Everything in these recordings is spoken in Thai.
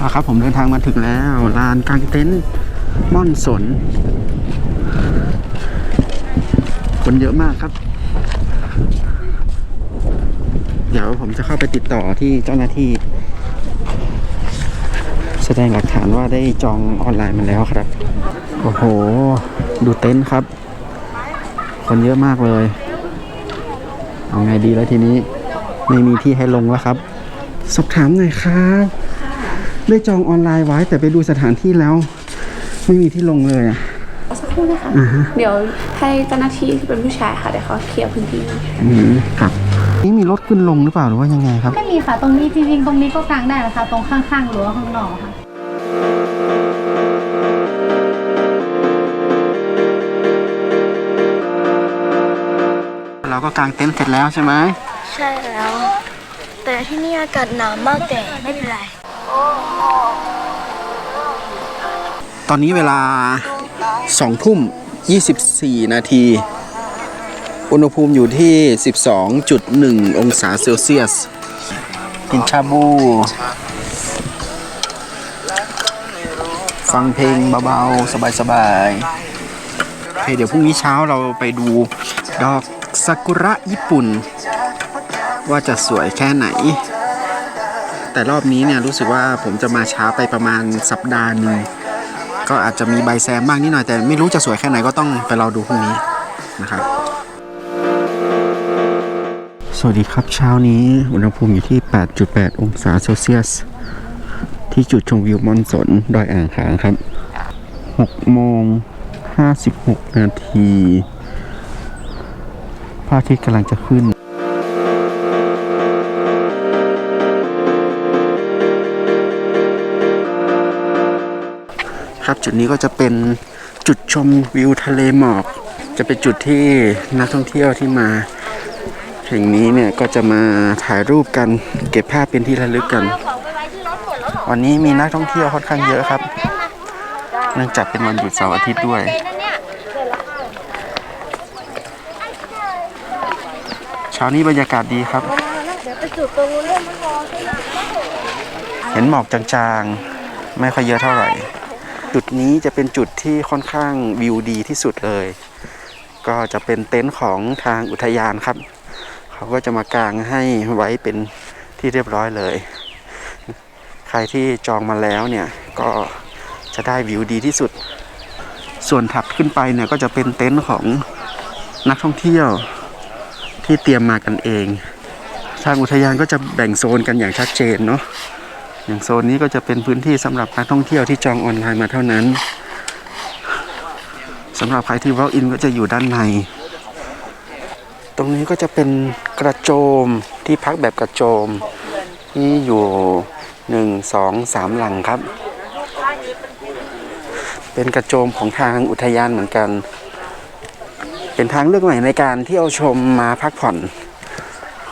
อาครับผมเดินทางมาถึงแล้วลานกลางเต็นท์ม่อนสน คนเยอะมากครับ เดี๋ยวผมจะเข้าไปติดต่อที่เจ้าหน้าที่ แสดงหลักฐานว่าได้จองออนไลน์มาแล้วครับ โอ้โห ดูเต็นท์ครับ คนเยอะมากเลย เอาไงดีแล้วทีนี้ ไม่มีที่ให้ลงแล้วครับ สอบถามหน่อยครับ ได้จองออนไลน์ไว้แต่ไปดูสถานที่แล้ว ไม่มีที่ลงเลยอะสักครู่นะคะ เดี๋ยวให้เจ้าหน้าที่ที่เป็นผู้ชายค่ะเดี๋ยวเขาเคลียร์พื้นที่อืมครับนี่มีรถขึ้นลงหรือเปล่าหรือว่ายังไงครับไม่มีค่ะตรงนี้จริงๆตรงนี้ก็กางได้แหละค่ะตรงข้างๆรั้วข้างนอกค่ะเราก็กางเต็นท์เสร็จแล้วใช่ไหมใช่แล้ว แต่ที่นี่อากาศหนาวมากแต่ไม่เป็นไร ตอนนี้เวลา2ทุ่ม 24 นาที อุณหภูมิอยู่ที่ 12.1 องศาเซลเซียส กินชาบู ฟังเพลงเบาๆ สบายๆโอเคเดี๋ยวพรุ่งนี้เช้าเราไปดูดอกซากุระญี่ปุ่น ว่าจะสวยแค่ไหน แต่รอบนี้เนี่ยรู้สึกว่าผมจะมาช้าไปประมาณสัปดาห์หนึ่ง ก็อาจจะมีใบแซมบ้างนิดหน่อยแต่ไม่รู้จะสวยแค่ไหนก็ต้องไปรอดูพรุ่งนี้นะครับ สวัสดีครับเช้านี้อุณหภูมิอยู่ที่ 8.8 องศาเซลเซียส ที่จุดชมวิวมอนสนดอยอ่างขางครับ6โมง56 นาทีพระอาทิตย์กำลังจะขึ้น ครับ จุดนี้ก็จะเป็นจุดชมวิวทะเลหมอก จะเป็นจุดที่นักท่องเที่ยวที่มาแห่งนี้เนี่ยก็จะมาถ่ายรูปกันเก็บภาพเป็นที่ระลึกกัน วันนี้มีนักท่องเที่ยวค่อนข้างเยอะครับ เนื่องจากเป็นวันหยุดเสาร์อาทิตย์ด้วยเช้านี้บรรยากาศดีครับ เห็นหมอกจางๆ ไม่ค่อยเยอะเท่าไหร่ จุดนี้จะเป็นจุดที่ค่อนข้างวิวดีที่สุดเลย ก็จะเป็นเต็นท์ของทางอุทยานครับ เขาก็จะมากางให้ไว้เป็นที่เรียบร้อยเลย ใครที่จองมาแล้วเนี่ยก็จะได้วิวดีที่สุด ส่วนถัดขึ้นไปเนี่ยก็จะเป็นเต็นท์ของนักท่องเที่ยวที่เตรียมมากันเอง ทางอุทยานก็จะแบ่งโซนกันอย่างชัดเจนเนาะ อย่างโซนนี้ก็จะเป็นพื้นที่สำหรับนักท่องเที่ยวที่จองออนไลน์มาเท่านั้นสำหรับใครที่ walk in ก็จะอยู่ด้านใน ตรงนี้ก็จะเป็นกระโจมที่พักแบบกระโจม ที่อยู่หนึ่งสองสามหลังครับ เป็นกระโจมของทางอุทยานเหมือนกัน เป็นทางเลือกใหม่ในการเที่ยวชมมาพักผ่อน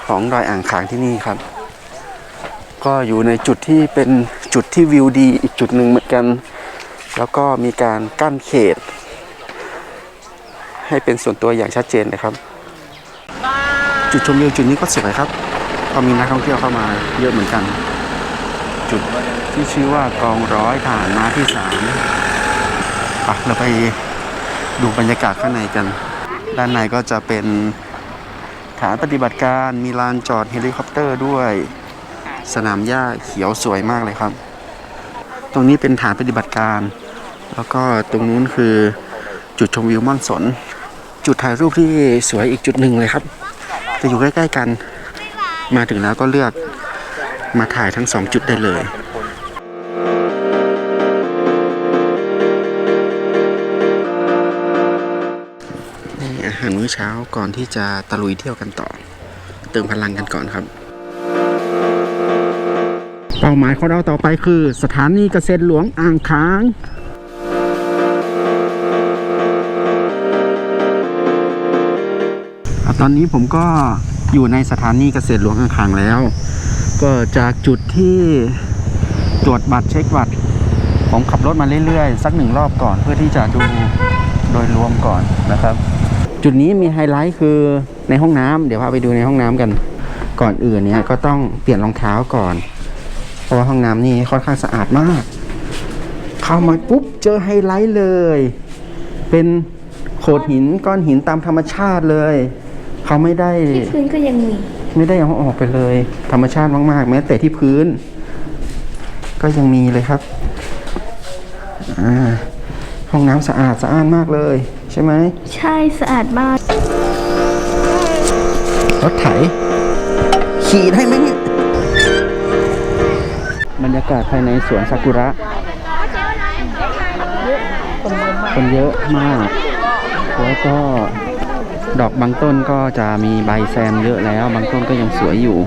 ของดอยอ่างขางที่นี่ครับ ก็อยู่ในจุดที่เป็นจุดที่วิวดีอีกจุดหนึ่งเหมือนกัน แล้วก็มีการกั้นเขต ให้เป็นส่วนตัวอย่างชัดเจนนะครับ จุดชมวิวจุดนี้ก็สวยครับก็มีนักท่องเที่ยวเข้ามาเยอะเหมือนกัน จุดที่ชื่อว่ากองร้อยฐานมาที่สามอะเราไปดูบรรยากาศข้างในกัน ด้านในก็จะเป็นฐานปฏิบัติการมีลานจอดเฮลิคอปเตอร์ด้วย สนามหญ้าเขียวสวยมากเลยครับ ตรงนี้เป็นฐานปฏิบัติการ แล้วก็ตรงนู้นคือจุดชมวิวม่อนสน จุดถ่ายรูปที่สวยอีกจุดหนึ่งเลยครับ จะอยู่ใกล้ๆกัน มาถึงแล้วก็เลือกมาถ่ายทั้งสองจุดได้เลยนี่อาหารมื้อเช้าก่อนที่จะตะลุยเที่ยวกันต่อ เติมพลังกันก่อนครับ เป้าหมายของเราต่อไปคือ สถานีเกษตรหลวงอ่างค้างตอนนี้ผมก็อยู่ในสถานีเกษตรหลวงอ่างขางแล้ว ก็จากจุดที่ตรวจบัตรเช็คบัตรผมขับรถมาเรื่อยๆ สักหนึ่งรอบก่อนเพื่อที่จะดูโดยรวมก่อนนะครับ จุดนี้มีไฮไลท์คือในห้องน้ำเดี๋ยวพาไปดูในห้องน้ำกัน ก่อนอื่นเนี่ยก็ต้องเปลี่ยนรองเท้าก่อน เพราะว่าห้องน้ำนี่ค่อนข้างสะอาดมาก เข้ามาปุ๊บเจอไฮไลท์เลย เป็นโขดหินก้อนหินตามธรรมชาติเลย เขาไม่ได้พื้นก็ยังมี ไม่ได้เอาออกไปเลย ธรรมชาติมากๆ แม้แต่ที่พื้น ก็ยังมีเลยครับอ่าห้องน้ำสะอาดสะอ้านมากเลย ใช่ไหม ใช่สะอาดมาก รถไถ ขี่ได้ไหมเนี่ย บรรยากาศภายในสวนซากุระ คนเยอะมาก แล้วก็ดอกบางต้นก็จะมีใบแซมเยอะแล้ว บางต้นก็ยังสวยอยู่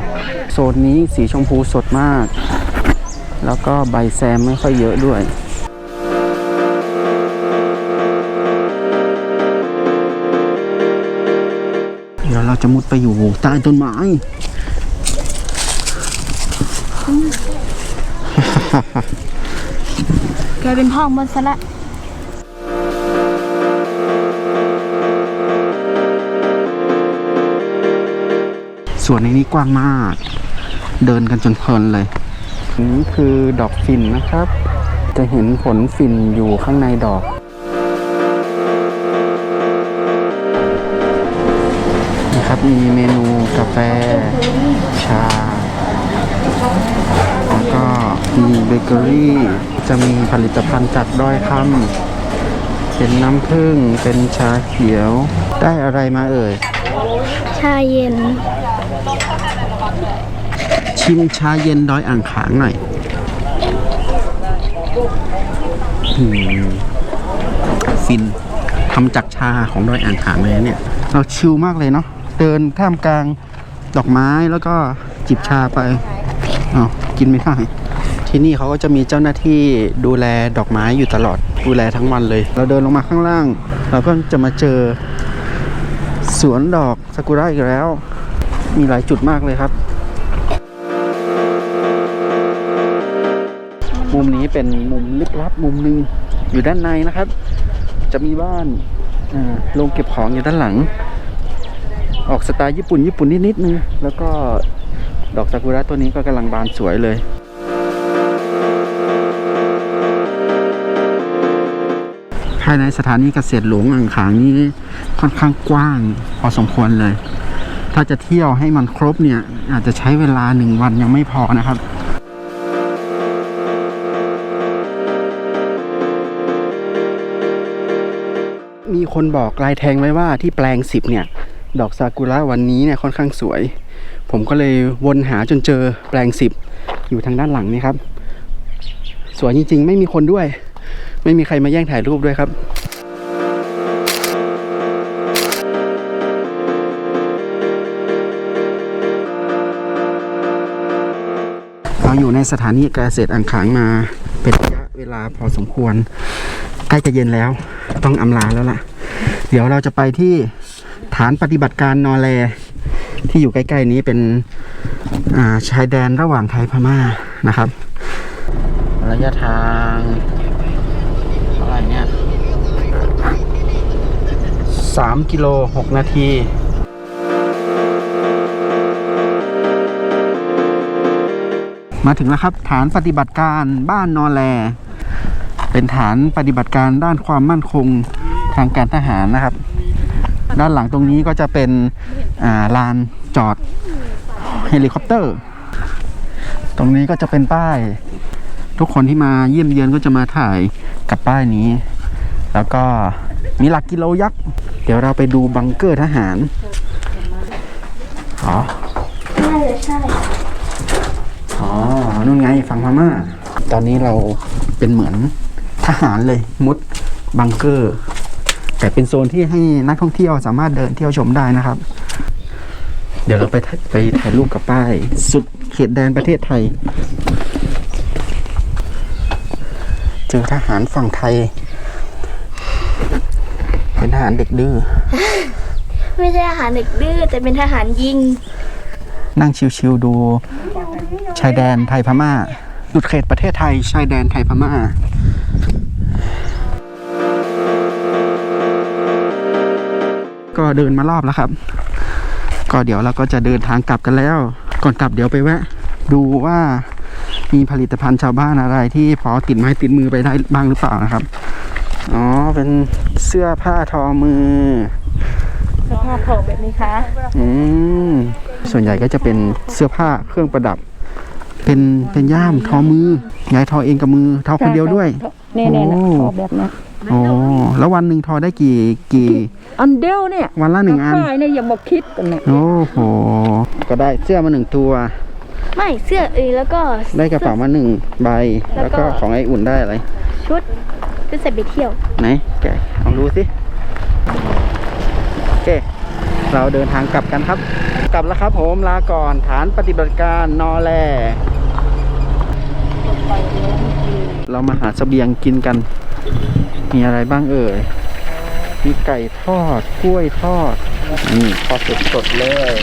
โซนนี้สีชมพูสดมาก แล้วก็ใบแซมไม่ค่อยเยอะด้วยเดี๋ยวเราจะมุดไปอยู่ใต้ต้นไม้ กลาย เป็นห้องมันซะละส่วนในนี้กว้างมาก เดินกันจนเพลินเลย นี่คือดอกฝิ่นนะครับ จะเห็นผลฝิ่นอยู่ข้างในดอกนะครับมีเมนูกาแฟ ชา แล้วก็ มีเบเกอรี่ จะมีผลิตภัณฑ์จากดอยคำเป็นน้ำผึ้งเป็นชาเขียว ได้อะไรมาเอ่ย ชาเย็น ชิมชาเย็นดอยอ่างขางหน่อยอืมฟินทำจากชาของดอยอ่างขางเลยนะเนี่ย เราชิลมากเลยเนาะเดินท่ามกลางดอกไม้แล้วก็จิบชาไปอ๋อกินไม่ได้ ที่นี่เขาก็จะมีเจ้าหน้าที่ดูแลดอกไม้อยู่ตลอดดูแลทั้งวันเลย เราเดินลงมาข้างล่าง เราก็จะมาเจอ สวนดอกซากุระอีกแล้ว มีหลายจุดมากเลยครับ มุมนี้เป็นมุมลึกลับมุมหนึ่งอยู่ด้านในนะครับ จะมีบ้านอ่าโรงเก็บของอยู่ด้านหลัง ออกสไตล์ญี่ปุ่นญี่ปุ่นนิดๆนึงแล้วก็ดอกซากุระตัวนี้ก็กำลังบานสวยเลยายในสถานีเกษตรหลวงอ่างขางนี้ค่อนข้างกว้างพอสมควรเลย ถ้าจะเที่ยวให้มันครบเนี่ย อาจจะใช้เวลาหนึ่งวันยังไม่พอนะครับมีคนบอกลายแทงไว้ว่าที่แปลงสิบเนี่ย ดอกซากุระวันนี้เนี่ยค่อนข้างสวย ผมก็เลยวนหาจนเจอแปลงสิบอยู่ทางด้านหลังนี่ครับ สวยจริงๆ ไม่มีคนด้วย ไม่มีใครมาแย่งถ่ายรูปด้วยครับเราอยู่ในสถานีเกษตรอ่างขางมาเป็นระยะเวลาพอสมควร ใกล้จะเย็นแล้ว ต้องอำลาแล้วล่ะ เดี๋ยวเราจะไปที่ฐานปฏิบัติการนอแล ที่อยู่ใกล้ ๆ นี้เป็นชายแดนระหว่างไทยพม่านะครับ ระยะทาง 3 กิโล 6 นาทีมาถึงแล้วครับฐานปฏิบัติการบ้านนอนแล เป็นฐานปฏิบัติการด้านความมั่นคงทางการทหารนะครับ ด้านหลังตรงนี้ก็จะเป็นลานจอดเฮลิคอปเตอร์ ตรงนี้ก็จะเป็นป้าย ทุกคนที่มาเยี่ยมเยือนก็จะมาถ่ายกับป้ายนี้ แล้วก็มีหลักกิโลยักษ์ ดี๋ยวเราไปดูบังเกอร์ทหารอ๋อใช่ใช่อ๋อนู่นไงฝั่งพม่า ตอนนี้เราเป็นเหมือนทหารเลยมุดบังเกอร์ แต่เป็นโซนที่ให้นักท่องเที่ยวสามารถเดินเที่ยวชมได้นะครับ เดี๋ยวเราไปถ่ายไปถ่ายรูปกับป้าย สุดเขตแดนประเทศไทย เจอทหารฝั่งไทย เป็นทหารเด็กดื้อ ไม่ใช่อาหารเด็กดื้อแต่เป็นทหารยิง นั่งชิวๆดู ชายแดนไทยพม่าหลุดเขตประเทศไทย ชายแดนไทยพม่าก็เดินมารอบแล้วครับ ก็เดี๋ยวเราก็จะเดินทางกลับกันแล้ว ก่อนกลับเดี๋ยวไปแวะ ดูว่ามีผลิตภัณฑ์ชาวบ้านอะไรที่พอติดไม้ติดมือไปได้บ้างหรือเปล่านะครับ อ๋อ เป็น เสื้อผ้าทอมือเสื้อผ้าโผล่แบบนี้คะอืมส่วนใหญ่ก็จะเป็นเสื้อผ้าเครื่องประดับ เป็นเป็นย่ามทอมือยายทอเองกับมือทอคนเดียวด้วยเนี่ยเนี่ยโอ้ขอแบบนั้นโอ้แล้ววันหนึ่งทอได้กี่กี่ อันเดียวเนี่ยวันละหนึ่งอันขายเนี่ยอย่ามาคิดกันเนี่ยโอ้โหก็ได้เสื้อมาหนึ่งตัว ไม่เสื้อเอยแล้วก็ได้กระเป๋ามาหนึ่งใบ แล้แล้ววก็ก็ของไออุ่นได้อะไรชุด จะใส่ไปเที่ยว ไหนแกลองดูสิโอเค เราเดินทางกลับกันครับ กลับแล้วครับผมลาก่อนฐานปฏิบัติการนอแลเรามาหาเสบียงกินกัน มีอะไรบ้างเอ่ย มีไก่ทอด กล้วยทอด นี่ทอดสดๆเลย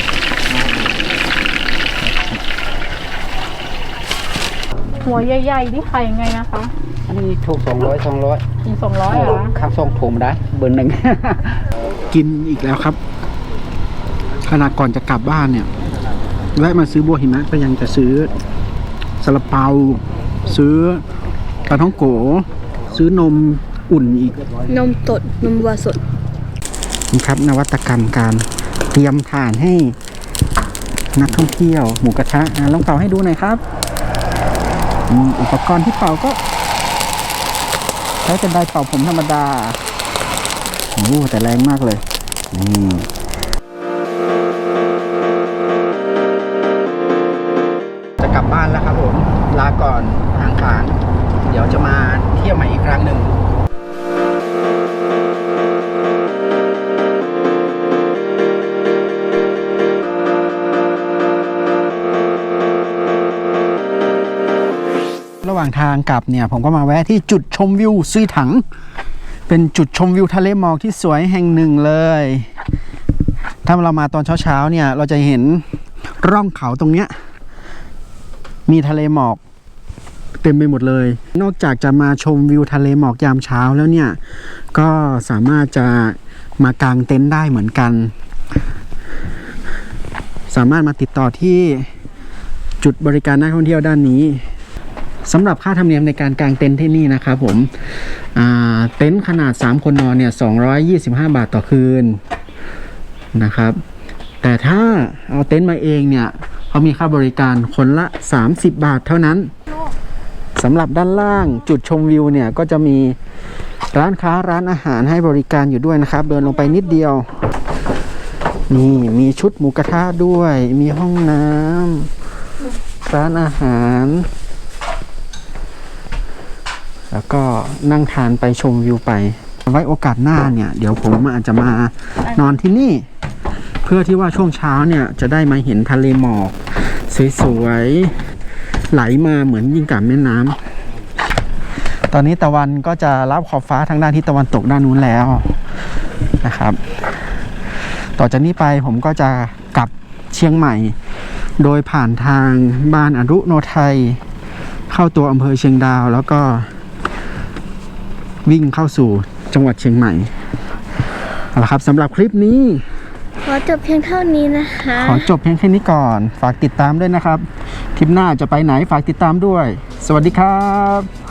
หัวใหญ่ๆที่ไข่ไงนะคะอันนี้ถูกสองร้อยสองร้อยกินสองร้อยเหรอข้าวซองถุงได้เบอร์หนึ่ง กินอีกแล้วครับขณะก่อนจะกลับบ้านเนี่ยแวะมาซื้อบัวหิมะก็ยังจะซื้อซาลาเปา ซื้อปลาท่องโก ซื้อนมอุ่นอีก นมสดนมวัวสดนี่ครับนวัตกรรมการเตรียมฐานให้นักท่องเที่ยว หมูกระทะอะลองเป่าให้ดูหน่อยครับ อุปกรณ์ที่เป่าก็ใช้เป็นไดเป่าผมธรรมดาโอ้แต่แรงมากเลยนี่จะกลับบ้านแล้วครับผม ลาก่อนห่างขางเดี๋ยวจะมาเที่ยวใหม่อีกครั้งหนึ่งางทางกลับเนี่ย ผมก็มาแวะที่จุดชมวิวซุยถัง เป็นจุดชมวิวทะเลหมอกที่สวยแห่งหนึ่งเลย ถ้าเรามาตอนเช้าๆเนี่ย เราจะเห็นร่องเขาตรงเนี้ย มีทะเลหมอกเต็มไปหมดเลย นอกจากจะมาชมวิวทะเลหมอกยามเช้าแล้วเนี่ย ก็สามารถจะมากางเต็นท์ได้เหมือนกัน สามารถมาติดต่อที่จุดบริการนักท่องเที่ยวด้านนี้ สำหรับค่าธรรมเนียมในการกางเต็นท์ที่นี่นะครับผมเต็นท์ขนาด 3 คนนอนเนี่ย225 บาทต่อคืนนะครับ แต่ถ้าเอาเต็นท์มาเองเนี่ยเขามีค่าบริการคนละ 30 บาทเท่านั้นสำหรับด้านล่างจุดชมวิวเนี่ยก็จะมีร้านค้าร้านอาหารให้บริการอยู่ด้วยนะครับ เดินลงไปนิดเดียวนี่มีชุดหมูกระทะด้วย มีห้องน้ำร้านอาหาร แล้วก็นั่งทานไปชมวิวไป ไว้โอกาสหน้าเนี่ย เดี๋ยวผมอาจจะมานอนที่นี่ เพื่อที่ว่าช่วงเช้าเนี่ยจะได้มาเห็นทะเลหมอก สวยๆไหลมาเหมือนยิ่งกับแม่น้ำตอนนี้ตะวันก็จะรับขอบฟ้าทางด้านที่ตะวันตกด้านนู้นแล้วนะครับ ต่อจากนี้ไปผมก็จะกลับเชียงใหม่ โดยผ่านทางบ้านอรุโนไทย เข้าตัวอำเภอเชียงดาวแล้วก็ วิ่งเข้าสู่จังหวัดเชียงใหม่เอาละครับสำหรับคลิปนี้ ขอจบเพียงเท่านี้นะคะ ขอจบเพียงแค่นี้ก่อน ฝากติดตามด้วยนะครับ คลิปหน้าจะไปไหนฝากติดตามด้วย สวัสดีครับ